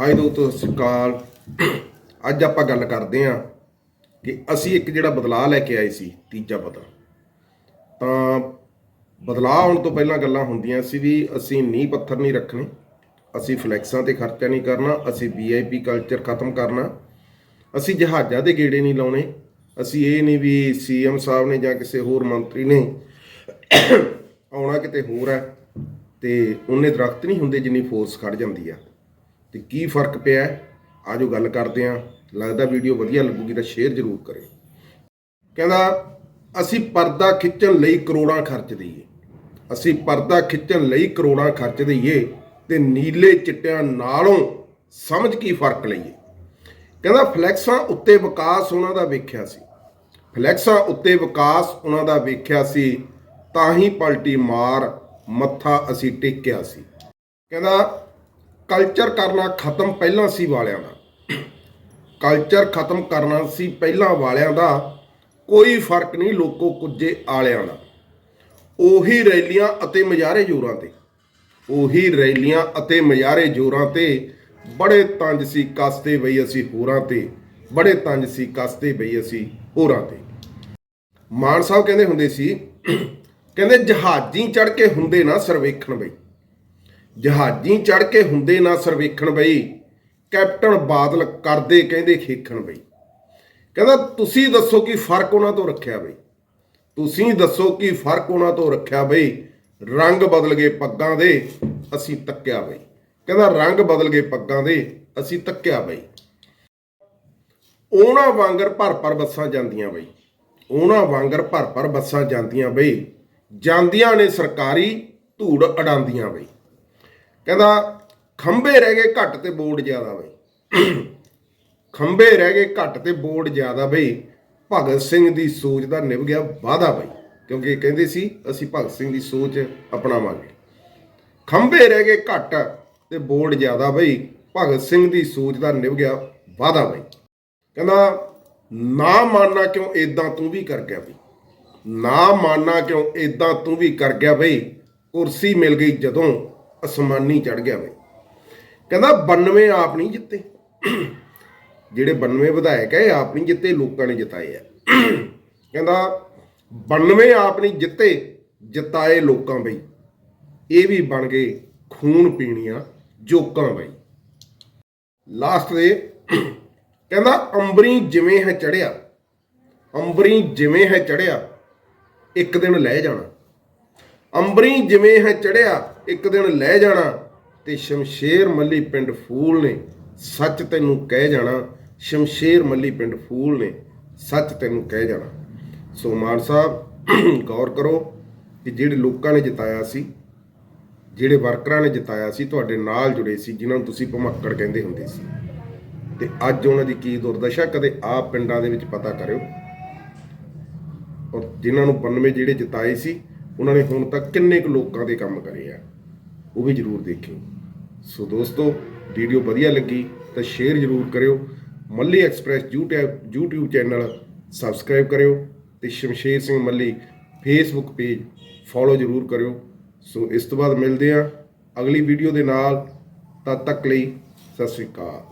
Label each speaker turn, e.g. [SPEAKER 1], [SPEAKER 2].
[SPEAKER 1] High ਦੋਸਤੋ ਸਤਿ ਸ਼੍ਰੀ ਅਕਾਲ ਅੱਜ ਆਪਾਂ ਗੱਲ ਕਰਦੇ ਹਾਂ ਕਿ ਅਸੀਂ ਇੱਕ ਜਿਹੜਾ ਬਦਲਾਅ ਲੈ ਕੇ ਆਏ ਸੀ, ਤੀਜਾ ਪਤਾ ਤਾਂ ਬਦਲਾਅ ਆਉਣ ਤੋਂ ਪਹਿਲਾਂ ਗੱਲਾਂ ਹੁੰਦੀਆਂ ਸੀ ਵੀ ਅਸੀਂ ਨੀਂਹ ਪੱਥਰ ਨਹੀਂ ਰੱਖਣੇ, ਅਸੀਂ ਫਲੈਕਸਾਂ ਤੇ ਖਰਚਾ ਨਹੀਂ ਕਰਨਾ, ਅਸੀਂ ਵੀਆਈਪੀ ਕਲਚਰ ਖਤਮ ਕਰਨਾ। ਅਸੀਂ ਜਹਾਜ਼ਾਂ ਦੇ ਗੇੜੇ ਨਹੀਂ ਲਾਉਣੇ, ਅਸੀਂ ਇਹ ਨਹੀਂ ਵੀ ਸੀਐਮ ਸਾਹਿਬ ਨੇ ਜਾਂ ਕਿਸੇ ਹੋਰ ਮੰਤਰੀ ਨੇ ਆਉਣਾ ਕਿਤੇ ਹੋਰ ਹੈ ਤੇ ਉਹਨੇ ਦਰਖਤ ਨਹੀਂ ਹੁੰਦੇ ਜਿੰਨੀ ਫੋਰਸ ਖੜ ਜਾਂਦੀ ਆ। ਤੇ ਕੀ ਫ਼ਰਕ ਪਿਆ ਹੈ? ਆਜੋ ਗੱਲ ਕਰਦੇ ਆਂ ਲੱਗਦਾ ਵੀਡੀਓ ਵਧੀਆ ਲੱਗੂਗੀ ਤਾਂ ਸ਼ੇਅਰ ਜ਼ਰੂਰ ਕਰਿਓ। ਕਹਿੰਦਾ, ਅਸੀਂ ਪਰਦਾ ਖਿੱਚਣ ਲਈ ਕਰੋੜਾਂ ਖਰਚ ਦਈਏ। ਅਸੀਂ ਪਰਦਾ ਖਿੱਚਣ ਲਈ ਕਰੋੜਾਂ ਖਰਚ ਦਈਏ ਤੇ ਨੀਲੇ ਚਿੱਟਿਆਂ ਨਾਲੋਂ ਸਮਝ ਕੀ ਫ਼ਰਕ ਲਈਏ? ਕਹਿੰਦਾ, ਫਲੈਕਸਾਂ ਉੱਤੇ ਵਿਕਾਸ ਉਹਨਾਂ ਦਾ ਵੇਖਿਆ ਸੀ। ਫਲੈਕਸਾਂ ਉੱਤੇ ਵਿਕਾਸ ਉਹਨਾਂ ਦਾ ਵੇਖਿਆ ਸੀ, ਤਾਂ ਹੀ ਪਲਟੀ ਮਾਰ ਮੱਥਾ ਅਸੀਂ ਟੇਕਿਆ ਸੀ। ਕਹਿੰਦਾ ਕਲਚਰ ਕਰਨਾ ਖਤਮ ਪਹਿਲਾਂ ਸੀ ਵਾਲਿਆਂ ਦਾ। ਕਲਚਰ ਖਤਮ ਕਰਨਾ ਸੀ ਪਹਿਲਾਂ ਵਾਲਿਆਂ ਦਾ, ਕੋਈ ਫ਼ਰਕ ਨਹੀਂ ਲੋਕੋ ਕੁੱਜੇ ਆਲਿਆਂ ਦਾ। ਉਹੀ ਰੈਲੀਆਂ ਅਤੇ ਮਜ਼ਾਰੇ ਜੋਰਾਂ ਤੇ। ਉਹੀ ਰੈਲੀਆਂ ਅਤੇ ਮਜ਼ਾਰੇ ਜੋਰਾਂ ਤੇ, ਬੜੇ ਤੰਜ ਸੀ ਕਸਤੇ ਬਈ ਅਸੀਂ ਹੋਰਾਂ ਤੇ, ਬੜੇ ਤੰਜ ਸੀ ਕਸਤੇ ਬਈ ਅਸੀਂ ਹੋਰਾਂ ਤੇ। ਮਾਨ ਸਾਹਿਬ ਕਹਿੰਦੇ ਹੁੰਦੇ ਸੀ, ਕਹਿੰਦੇ ਜਹਾਜ਼ੀ ਚੜ ਕੇ ਹੁੰਦੇ ਨਾ ਸਰਵੇਖਣ ਬਈ। ਜਹਾਜ਼ੀ ਚੜ ਕੇ ਹੁੰਦੇ ਨਾ ਸਰਵੇਖਣ ਬਈ, ਕੈਪਟਨ ਬਾਦਲ ਕਰਦੇ ਕਹਿੰਦੇ ਖੇਖਣ ਬਈ। ਕਹਿੰਦਾ, ਤੁਸੀਂ ਦੱਸੋ ਕੀ ਫ਼ਰਕ ਉਹਨਾਂ ਤੋਂ ਰੱਖਿਆ ਬਈ? ਤੁਸੀਂ ਦੱਸੋ ਕੀ ਫ਼ਰਕ ਉਹਨਾਂ ਤੋਂ ਰੱਖਿਆ ਬਈ? ਰੰਗ ਬਦਲ ਗਏ ਪੱਗਾਂ ਦੇ, ਅਸੀਂ ਤੱਕਿਆ ਬਈ। ਕਹਿੰਦਾ, ਰੰਗ ਬਦਲ ਗਏ ਪੱਗਾਂ ਦੇ, ਅਸੀਂ ਤੱਕਿਆ ਬਈ। ਉਹਨਾਂ ਵਾਂਗਰ ਭਰ ਭਰ ਬੱਸਾਂ ਜਾਂਦੀਆਂ ਬਈ। ਉਹਨਾਂ ਵਾਂਗਰ ਭਰ ਭਰ ਬੱਸਾਂ ਜਾਂਦੀਆਂ ਬਈ। ਜਾਂਦੀਆਂ ਨੇ ਸਰਕਾਰੀ ਧੂੜ ਅਡਾਂਦੀਆਂ ਬਈ। ਕਹਿੰਦਾ, ਖੰਭੇ ਰਹਿ ਗਏ ਘੱਟ ਤੇ ਬੋਰਡ ਜ਼ਿਆਦਾ ਬਈ। ਖੰਭੇ ਰਹਿ ਗਏ ਘੱਟ ਤੇ ਬੋਰਡ ਜ਼ਿਆਦਾ ਬਈ। ਭਗਤ ਸਿੰਘ ਦੀ ਸੋਚ ਦਾ ਨਿਭ ਗਿਆ ਵਾਦਾ ਬਈ। ਕਿਉਂਕਿ ਇਹ ਕਹਿੰਦੇ ਸੀ, ਅਸੀਂ ਭਗਤ ਸਿੰਘ ਦੀ ਸੋਚ ਅਪਣਾਵਾਂਗੇ। ਖੰਭੇ ਰਹਿ ਗਏ ਘੱਟ ਤੇ ਬੋਰਡ ਜ਼ਿਆਦਾ ਬਈ। ਭਗਤ ਸਿੰਘ ਦੀ ਸੋਚ ਦਾ ਨਿਭ ਗਿਆ ਵਾਦਾ ਬਈ। ਕਹਿੰਦਾ, ਨਾ ਮਾਨਣਾ ਕਿਉਂ ਇਦਾਂ ਤੂੰ ਵੀ ਕਰ ਗਿਆ ਬਈ? ਨਾ ਮਾਨਣਾ ਕਿਉਂ ਇਦਾਂ ਤੂੰ ਵੀ ਕਰ ਗਿਆ ਬਈ? ਕੁਰਸੀ ਮਿਲ ਗਈ ਜਦੋਂ ਅਸਮਾਨੀ ਚੜ ਗਿਆ ਬਈ। ਕਹਿੰਦਾ 92 ਆਪ ਨਹੀਂ ਜਿੱਤੇ। ਜਿਹੜੇ 92 ਵਿਧਾਇਕ ਹੈ ਇਹ ਆਪ ਨਹੀਂ ਜਿੱਤੇ, ਲੋਕਾਂ ਨੇ ਜਿਤਾਏ ਆ। ਕਹਿੰਦਾ 92 ਆਪ ਨਹੀਂ ਜਿੱਤੇ, ਜਿਤਾਏ ਲੋਕਾਂ ਬਈ। ਇਹ ਵੀ ਬਣ ਗਏ ਖੂਨ ਪੀਣੀਆਂ ਜੋਕਾਂ ਬਈ। ਲਾਸਟ ਦੇ, ਕਹਿੰਦਾ ਅੰਬਰੀ ਜਿਵੇਂ ਹੈ ਚੜਿਆ ਅੰਬਰੀ ਜਿਵੇਂ ਹੈ ਚੜਿਆ ਇੱਕ ਦਿਨ ਲੈ ਜਾਣਾ। ਅੰਬਰੀ ਜਿਵੇਂ ਹੈ ਚੜਿਆ ਇੱਕ ਦਿਨ ਲੈ ਜਾਣਾ ਤੇ ਸ਼ਮਸ਼ੇਰ ਮੱਲੀ ਪਿੰਡ ਫੂਲ ਨੇ, ਸੱਚ ਤੈਨੂੰ ਕਹਿ ਜਾਣਾ। ਸ਼ਮਸ਼ੇਰ ਮੱਲੀ ਪਿੰਡ ਫੂਲ ਨੇ, ਸੱਚ ਤੈਨੂੰ ਕਹਿ ਜਾਣਾ। ਸੋ ਮਾਨ ਸਾਹਿਬ, ਗੌਰ ਕਰੋ ਕਿ ਜਿਹੜੇ ਲੋਕਾਂ ਨੇ ਜਿਤਾਇਆ ਸੀ, ਜਿਹੜੇ ਵਰਕਰਾਂ ਨੇ ਜਿਤਾਇਆ ਸੀ, ਤੁਹਾਡੇ ਨਾਲ ਜੁੜੇ ਸੀ, ਜਿਨ੍ਹਾਂ ਨੂੰ ਤੁਸੀਂ ਭਮੱਕੜ ਕਹਿੰਦੇ ਹੁੰਦੇ ਸੀ। ਤੇ ਅੱਜ ਉਹਨਾਂ ਦੀ ਕੀ ਦੁਰਦਸ਼ਾ, ਕਦੇ ਆਪ ਪਿੰਡਾਂ ਦੇ ਵਿੱਚ ਪਤਾ ਕਰਿਓ। ਔਰ ਜਿਨ੍ਹਾਂ ਨੂੰ 92 ਜਿਹੜੇ ਜਿਤਾਏ ਸੀ, ਉਹਨਾਂ ਨੇ ਹੁਣ ਤੱਕ ਕਿੰਨੇ ਕੁ ਲੋਕਾਂ ਦੇ ਕੰਮ ਕਰੇ ਆ। ਉਹ ਵੀ ਜਰੂਰ ਦੇਖਿਓ। ਸੋ ਦੋਸਤੋ ਵੀਡੀਓ ਵਧੀਆ ਲੱਗੀ ਤਾਂ ਸ਼ੇਅਰ ਜਰੂਰ ਕਰਿਓ। Malli express YouTube YouTube channel subscribe ਕਰਿਓ ਤੇ Shamsher Singh Malli Facebook page follow ਜਰੂਰ ਕਰਿਓ। ਸੋ ਇਸ ਤੋਂ ਬਾਅਦ ਮਿਲਦੇ ਆ ਅਗਲੀ ਵੀਡੀਓ ਦੇ ਨਾਲ। ਤਦ ਤੱਕ ਲਈ ਸਤਿ ਸ੍ਰੀ ਅਕਾਲ।